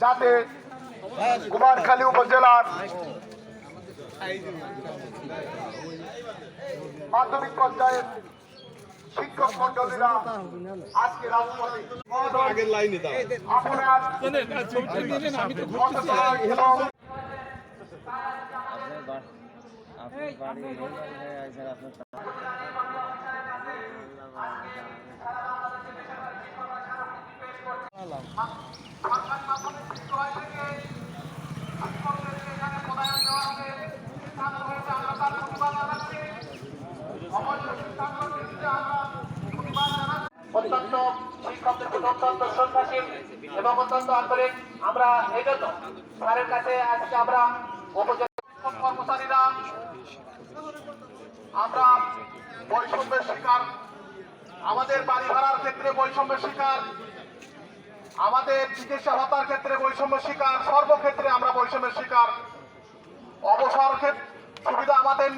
যাতে কুমারখালী উপজেলার মাধ্যমিক পর্যায়ের শিক্ষক মন্ডলীরা আজকে রাজপথে আগের লাইনে আপনার আপনার বাড়ি আপনার জানাচ্ছি অত্যন্ত এবং অত্যন্ত আন্তরিক আমরা এগত স্যারের কাছে আজকে আমরা কর্মচারীরা, আমরা বৈষম্যের শিকার, আমাদের বাড়ি ভাড়ার ক্ষেত্রে বৈষম্যের শিকার আমাদের চিকিৎসা ভাতার ক্ষেত্রে বৈষম্য শিকার সর্বক্ষেত্রে আমরা বৈষম্যের শিকার। অবসর সুবিধা আমাদের